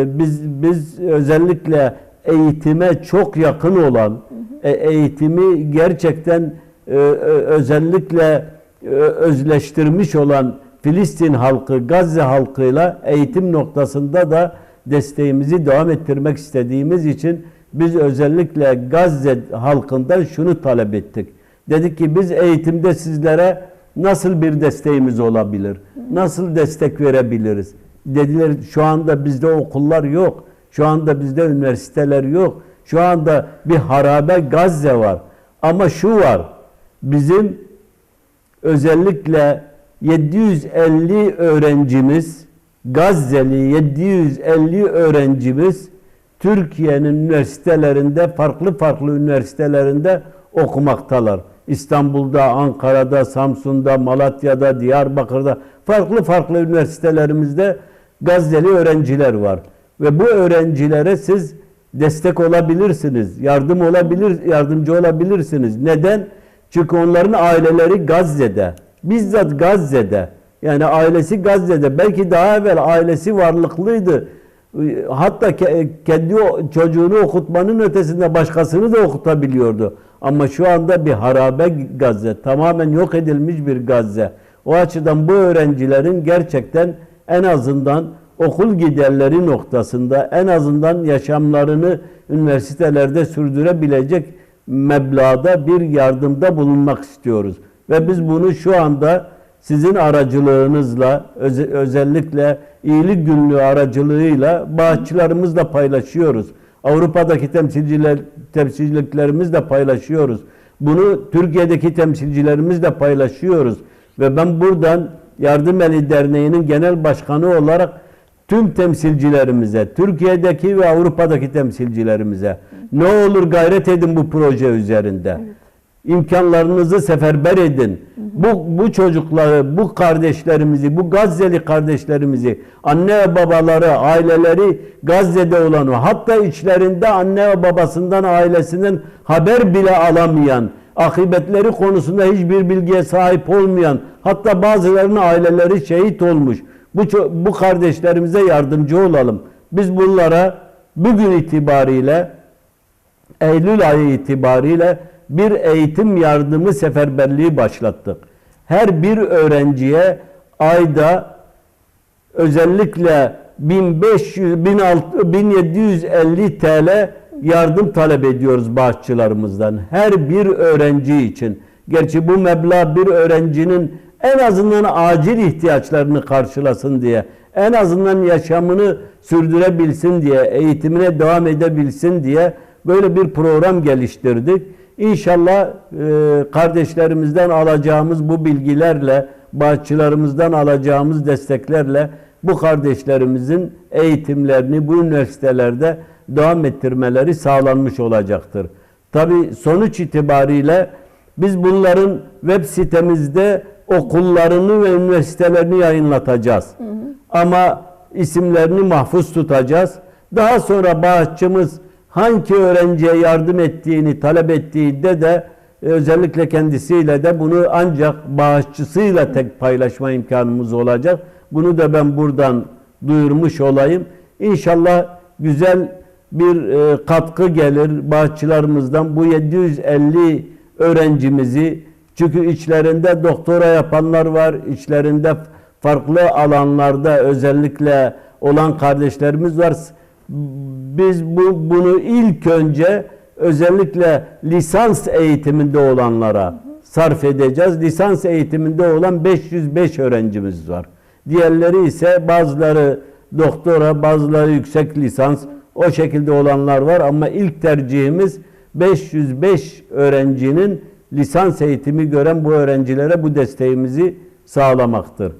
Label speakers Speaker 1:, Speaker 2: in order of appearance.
Speaker 1: Biz biz özellikle eğitime çok yakın olan, e, eğitimi gerçekten e, özellikle e, özleştirmiş olan Filistin halkı, Gazze halkıyla eğitim noktasında da desteğimizi devam ettirmek istediğimiz için biz özellikle Gazze halkından şunu talep ettik. Dedik ki biz eğitimde sizlere nasıl bir desteğimiz olabilir? Nasıl destek verebiliriz? Dediler şu anda bizde okullar yok. Şu anda bizde üniversiteler yok. Şu anda bir harabe Gazze var. Ama şu var. Bizim özellikle 750 öğrencimiz Gazze'li 750 öğrencimiz Türkiye'nin üniversitelerinde farklı farklı üniversitelerinde okumaktalar. İstanbul'da, Ankara'da, Samsun'da, Malatya'da, Diyarbakır'da farklı farklı üniversitelerimizde Gazze'li öğrenciler var. Ve bu öğrencilere siz destek olabilirsiniz, yardım olabilir, yardımcı olabilirsiniz. Neden? Çünkü onların aileleri Gazze'de. Bizzat Gazze'de. Yani ailesi Gazze'de. Belki daha evvel ailesi varlıklıydı. Hatta ke- kendi çocuğunu okutmanın ötesinde başkasını da okutabiliyordu. Ama şu anda bir harabe Gazze. Tamamen yok edilmiş bir Gazze. O açıdan bu öğrencilerin gerçekten en azından okul giderleri noktasında en azından yaşamlarını üniversitelerde sürdürebilecek meblağda bir yardımda bulunmak istiyoruz. Ve biz bunu şu anda sizin aracılığınızla öze- özellikle iyilik günlüğü aracılığıyla bağışçılarımızla paylaşıyoruz. Avrupa'daki temsilciler temsilciliklerimizle paylaşıyoruz. Bunu Türkiye'deki temsilcilerimizle paylaşıyoruz. Ve ben buradan Yardım Eli Derneği'nin genel başkanı olarak tüm temsilcilerimize, Türkiye'deki ve Avrupa'daki temsilcilerimize ne olur gayret edin bu proje üzerinde. İmkanlarınızı seferber edin. Bu, bu çocukları, bu kardeşlerimizi, bu Gazze'li kardeşlerimizi, anne ve babaları, aileleri Gazze'de olanı, hatta içlerinde anne ve babasından, ailesinden haber bile alamayan, akıbetleri konusunda hiçbir bilgiye sahip olmayan, hatta bazılarının aileleri şehit olmuş. Bu, bu kardeşlerimize yardımcı olalım. Biz bunlara bugün itibariyle Eylül ayı itibariyle bir eğitim yardımı seferberliği başlattık. Her bir öğrenciye ayda özellikle 1500 1600 1750 TL yardım talep ediyoruz bağışçılarımızdan. Her bir öğrenci için. Gerçi bu meblağ bir öğrencinin en azından acil ihtiyaçlarını karşılasın diye, en azından yaşamını sürdürebilsin diye, eğitimine devam edebilsin diye böyle bir program geliştirdik. İnşallah e, kardeşlerimizden alacağımız bu bilgilerle, bağışçılarımızdan alacağımız desteklerle bu kardeşlerimizin eğitimlerini bu üniversitelerde devam ettirmeleri sağlanmış olacaktır. Tabi sonuç itibariyle biz bunların web sitemizde okullarını ve üniversitelerini yayınlatacağız. Ama isimlerini mahfuz tutacağız. Daha sonra bağışçımız hangi öğrenciye yardım ettiğini talep ettiğinde de e, özellikle kendisiyle de bunu ancak bağışçısıyla tek paylaşma imkanımız olacak. Bunu da ben buradan duyurmuş olayım. İnşallah güzel bir e, katkı gelir bağışçılarımızdan bu 750 öğrencimizi çünkü içlerinde doktora yapanlar var, içlerinde farklı alanlarda özellikle olan kardeşlerimiz var. Biz bu, bunu ilk önce özellikle lisans eğitiminde olanlara sarf edeceğiz. Lisans eğitiminde olan 505 öğrencimiz var. Diğerleri ise bazıları doktora, bazıları yüksek lisans o şekilde olanlar var ama ilk tercihimiz 505 öğrencinin lisans eğitimi gören bu öğrencilere bu desteğimizi sağlamaktır.